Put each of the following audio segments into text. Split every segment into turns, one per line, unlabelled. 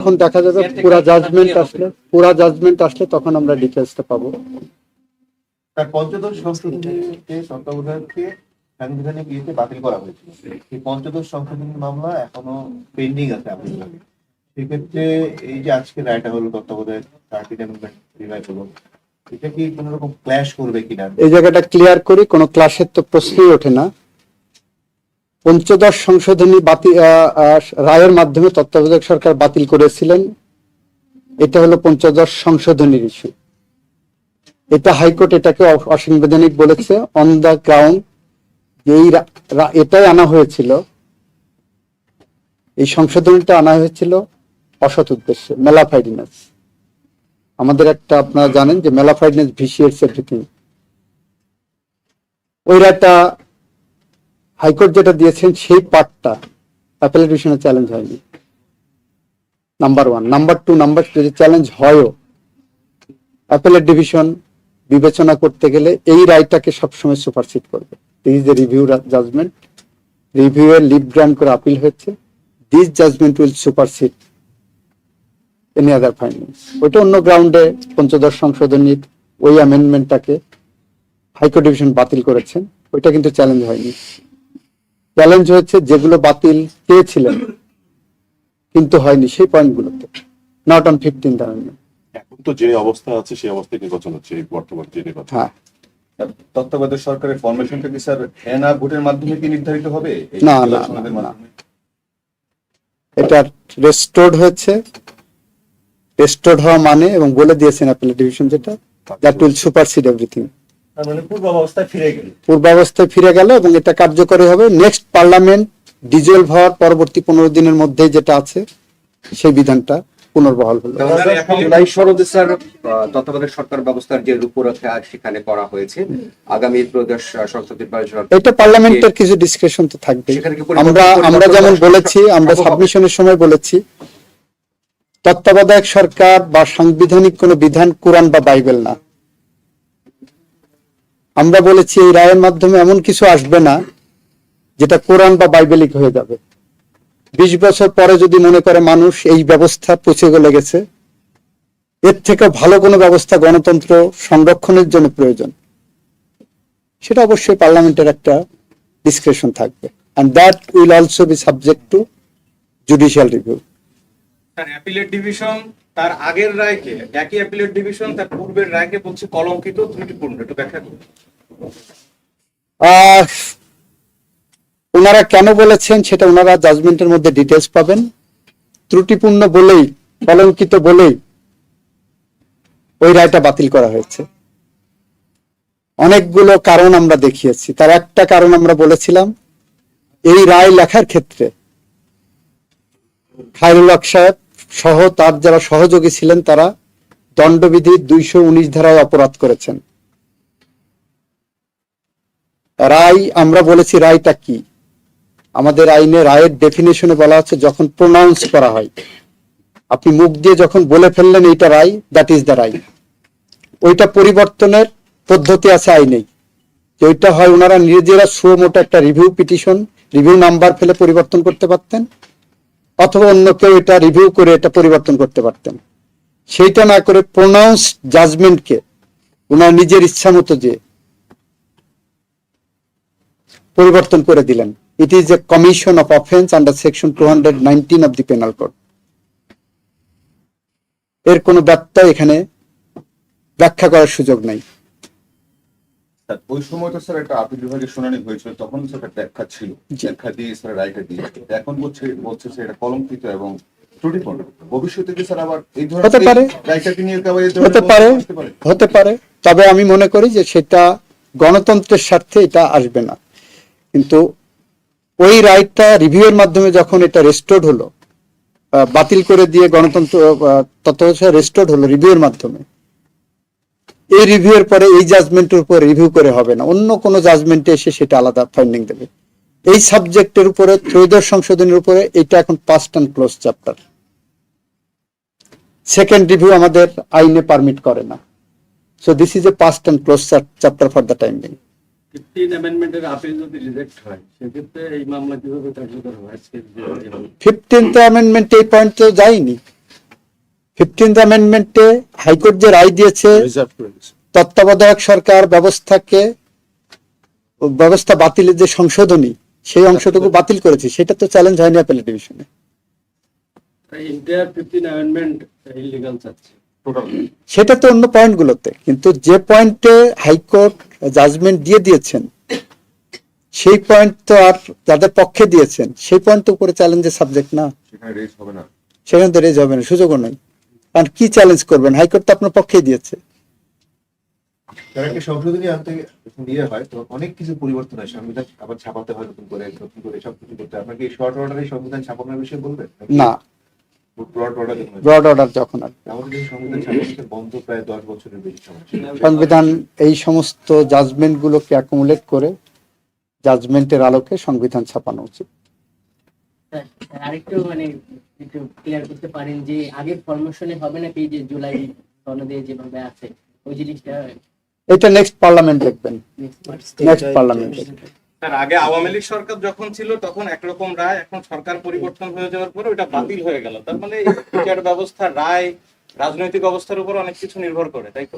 এখন দেখা যাবে পুরা জাজমেন্ট আসলে পুরা জাজমেন্ট আসলে তখন আমরা ডিটেলসটা পাবো।
তার পঞ্চদশ সংশোধনীকে তত্ত্বাবধায়ককে সাংবিধানিক ইয়েতে বাতিল করা হয়েছিল এই পঞ্চদশ সংশোধনী মামলা এখনও পেন্ডিং আছে বিভাগে সেক্ষেত্রে এই যে আজকে রায়টা হলো তত্ত্বাবধায়ক থার্টিন অ্যামেন্ডমেন্ট রিভাইভ হলো এটা কি কোনো রকম ক্ল্যাশ করবে কিনা?
এই জায়গাটা ক্লিয়ার করি কোনো ক্লাসের তো প্রশ্নই ওঠে না। পঞ্চদশ সংশোধনী বাতিল রায়ের মাধ্যমে তত্ত্বাবধায়ক সরকার বাতিল করেছিলেন। এটা হলো পঞ্চদশ সংশোধনীর ইস্যু। এটা হাইকোর্ট এটাকে অসাংবিধানিক বলেছে। অন দ্য গ্রাউন্ড এই এটাই আনা হয়েছিল। এই সংশোধনীটা আনা হয়েছিল অসৎ উদ্দেশ্যে, মেলাফাইডিনাস। আমাদের একটা আপনারা জানেন যে মেলাফাইডনেস ভিসিয়েটস এভরিথিং ওই রায়টা হাইকোর্ট যেটা দিয়েছেন সেই পার্টটা অ্যাপেল ডিভিশনে চ্যালেঞ্জ হয়নি। Number one number two number যদি চ্যালেঞ্জ হয়ও অ্যাপেলের ডিভিশন বিবেচনা করতে গেলে এই রায়টাকে সবসময় সুপারসিড করবে। This is a review judgement review এর লিভ গ্রান্ট করে আপিল হয়েছে। This judgement will supersede any other findings ওইটা অন্য গ্রাউন্ডে পঞ্চদশ সংশোধনীর ওই অ্যামেন্ডমেন্টটাকে হাইকোর্ট ডিভিশন বাতিল করেছেন। ওইটা কিন্তু চ্যালেঞ্জ হয়নি। চ্যালেঞ্জ হয়েছে যেগুলো বাতিল চেয়েছিলেন কিন্তু হয়নি সেই পয়েন্টগুলোতে নট অন ফিফটিন
এখন তো যে অবস্থা আছে সেই অবস্থা নির্বাচন হচ্ছে এই বর্তমান যে নির্বাচন।
হ্যাঁ।
তত্ত্বাবধায়ক সরকারের ফরমেশনটা কি স্যার হ্যাঁ না ভোটের মাধ্যমে কি নির্ধারিত হবে?
না, না। এটা রেস্টোর্ড হয়েছে। রেস্টোর্ড হওয়া মানে এবং বলে দিয়েছেন অ্যাপেল ডিভিশন যেটা দ্যাট উইল সুপারসিড এভরিথিং
পূর্বাবস্থায় ফিরে গেল।
পূর্বাবস্থায় ফিরে গেল এবং এটা কার্যকরী হবে। নেক্সট পার্লামেন্ট ডিজলভ হওয়ার পরবর্তী পনেরো দিনের মধ্যে যেটা আছে সেই বিধানটা পুনর্বহাল হলো।
জুলাই সনদে স্যার তত্ত্বাবধায়ক সরকার ব্যবস্থার যে রূপরেখা সেখানে করা হয়েছে আগামী প্রদেশ সংসদ নির্বাচন
এটা পার্লামেন্টের কিছু ডিসকাশন তো থাকবে আমরা আমরা যেমন বলেছি আমরা সাবমিশনের সময় বলেছি তত্ত্বাবধায়ক সরকার বা সাংবিধানিক কোনো বিধান কোরআন বা বাইবেল না। আমরা বলেছি এই রায়ের মাধ্যমে এমন কিছু আসবে না যেটা কোরআন বা বাইবেলিক হয়ে যাবে। বিশ বছর পরে যদি মনে করে মানুষ এই ব্যবস্থা পচে গলে গেছে, এর থেকে ভালো কোনো ব্যবস্থা গণতন্ত্র সংরক্ষণের জন্য প্রয়োজন। সেটা অবশ্যই পার্লামেন্টের একটা ডিসক্রিপশন থাকবে। And that will also be subject to
judicial review division তার আগের রায়কে, একই অ্যাপিলেট ডিভিশন তার পূর্বের রায়কে বলছে কলঙ্কিত, ত্রুটিপূর্ণ, একটু ব্যাখ্যা করুন।
ওনারা কেন বলেছেন সেটা ওনারা জাজমেন্টের মধ্যে ডিটেলস পাবেন। ত্রুটিপূর্ণ বলেই, কলঙ্কিত বলেই ওই রায়টা বাতিল করা হয়েছে। অনেকগুলো কারণ আমরা দেখিয়েছি। তার একটা কারণ আমরা বলেছিলাম, এই রায় লেখার ক্ষেত্রে খায়রুল হক সাহেব সহ তার যারা সহযোগী ছিলেন তারা দণ্ডবিধি দুইশো উনিশ ধারায় অপরাধ করেছেন। রায়, আমরা বলেছি রায়টা কি? আমাদের আইনে রায়ের ডেফিনেশনে বলা হচ্ছে যখন প্রোনাউন্স করা হয়। আপনি মুখ দিয়ে যখন বলে ফেললেন এইটা রায় দ্যাট ইজ দ্য রায় ওইটা পরিবর্তনের পদ্ধতি আছে আইনেই যে ওইটা হয় ওনারা নিজেরা সুমোটো একটা রিভিউ পিটিশন রিভিউ নাম্বার ফেলে পরিবর্তন করতে পারতেন। অথবা অন্য কেউ এটা রিভিউ করে এটা পরিবর্তন করতে পারতেন। সেইটা না করে প্রোনাউন্স জাজমেন্টকে ওনার নিজের ইচ্ছা মতো যে পরিবর্তন করে দিলেন। It is a commission of offence under section two hundred nineteen of the penal code এর কোনো ব্যত্যয় এখানে ব্যাখ্যা করার সুযোগ নাই।
ওই সময় তো স্যার একটা আপিল বিভাগের শুনানি হয়েছিল তখন স্যার একটা ব্যাখ্যা ছিল। ব্যাখ্যা দিয়ে স্যার রায়টা দিয়ে এখন বলছে বলছে কলঙ্কিত এবং ত্রুটিপূর্ণ। ভবিষ্যতে কি স্যার আবার এই ধরনের
হতে পারে।
রায়টাকে নিয়ে আবার
হতে পারে। হতে পারে। তবে আমি মনে করি যে সেটা গণতন্ত্রের স্বার্থে এটা আসবে না। কিন্তু ওই রাইটটা রিভিউয়ের মাধ্যমে যখন এটা রেস্টোর্ড হলো বাতিল করে দিয়ে গণতন্ত্র তত্ত্বাবধায়ক রেস্টোর্ড হলো রিভিউয়ের মাধ্যমে এই রিভিউ এর পরে এই জাজমেন্টের উপর রিভিউ করে হবে না। অন্য কোনো জাজমেন্টে এসে সেটা আলাদা ফাইন্ডিং দেবে। এই সাবজেক্টের উপরে ত্রয়োদশ সংশোধনের উপরে এটা এখন past and close chapter second review আমাদের আইনে পারমিট করে না। So this is a past and close chapter for the time being
fifteen অ্যামেন্ডমেন্টের appeal যদি রিজেক্ট হয় সেক্ষেত্রে এই মামলা কীভাবে কার্যকর হবে
ফিফটিন্থ অ্যামেন্ডমেন্ট এই পয়েন্ট তো যায়নি। ফিফটিন্থ অ্যামেন্ডমেন্টে হাইকোর্ট যে রায় দিয়েছে তত্ত্বাবধায়ক সরকার ব্যবস্থাকে ব্যবস্থা বাতিলের যে সংশোধনী সেই অংশটুকু বাতিল করেছে সেটা তো চ্যালেঞ্জ হয়নি অ্যাপেলেট ডিভিশনে
ফিফটিন
সেটা তো অন্য পয়েন্টগুলোতে কিন্তু যে পয়েন্টে হাইকোর্ট জাজমেন্ট দিয়ে দিয়েছেন সেই পয়েন্ট তো আর যাদের পক্ষে দিয়েছেন সেই পয়েন্ট তো উপরে চ্যালেঞ্জের সাবজেক্ট না।
সেখানে রেজ হবে না।
সেখানে তো রেজ হবে না সুযোগও নাই। কারণ কি চ্যালেঞ্জ করবেন? হাইকোর্ট তো আপনার পক্ষেই দিয়েছে।
সংশোধনী আনতে যখন হয় তো অনেক কিছু পরিবর্তন হয়। সংবিধান আবার ছাপাতে হয় নতুন করে নতুন করে সব করতে আপনাকে শর্ট অর্ডারে সংবিধান ছাপানোর বিষয়ে বলবেন?
না।
ব্রড অর্ডার
যখন
বন্ধ প্রায় বছরের বেশি
সংবিধান এই সমস্ত জাজমেন্ট গুলোকে অ্যাকুমুলেট করে জাজমেন্টের আলোকে সংবিধান ছাপানো উচিত।
আরেকটু মানে একটু ক্লিয়ার করতে পারেন যে আগের ফরমেশনে হবে নাকি যে জুলাই সনদে যেভাবে আছে ওই জিনিসটা
এটা নেক্সট পার্লামেন্ট দেখবেন। নেক্সট পার্লামেন্ট
তার আগে আওয়ামী লীগ সরকার যখন ছিল তখন একরকম রায় এখন সরকার পরিবর্তন হয়ে যাওয়ার পরে ওটা বাতিল হয়ে গেল। তার মানে এই বিচার ব্যবস্থা রায় রাজনৈতিক অবস্থার উপর অনেক কিছু নির্ভর করে তাই তো?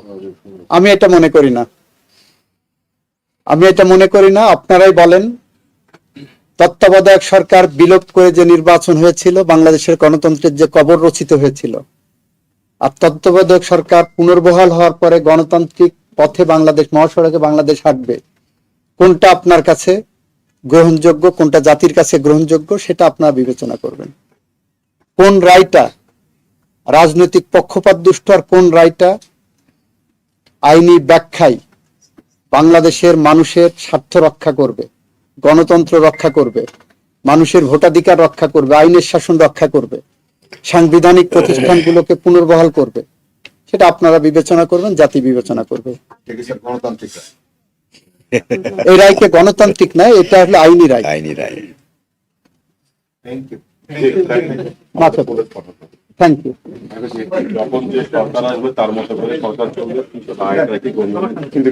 আমি এটা মনে করি না। আমি এটা মনে করি না আপনারাই বলেন। তত্ত্বাবধায়ক সরকার বিলোপ করে যে নির্বাচন হয়েছিল, বাংলাদেশের গণতন্ত্রের যে কবর রচিত হয়েছিল। আর তত্ত্বাবধায়ক সরকার পুনর্বহাল হওয়ার পরে গণতান্ত্রিক পথে বাংলাদেশ, মহাসড়কে বাংলাদেশ হাঁটবে। কোনটা আপনার কাছে গ্রহণযোগ্য, কোনটা জাতির কাছে গ্রহণযোগ্য, সেটা আপনারা বিবেচনা করবেন। কোন রায়টা রাজনৈতিক পক্ষপাত দুষ্ট আর কোন রায়টা আইনি ব্যাখ্যায় বাংলাদেশের মানুষের স্বার্থ রক্ষা করবে। গণতন্ত্র রক্ষা করবে মানুষের ভোটাধিকার রক্ষা করবে আইনের শাসন রক্ষা করবে সাংবিধানিক প্রতিষ্ঠানগুলোকে পুনর্বহাল করবে। সেটা আপনারা বিবেচনা করবেন জাতি বিবেচনা করবে। এই রায়কে গণতান্ত্রিক নয় এটা হলো আইনি রায়।
আইনি রায়।
থ্যাংক ইউ
মাথা থ্যাংক ইউ
যখন যে সরকার আসবে তার মতো করে সরকার চলবে কিন্তু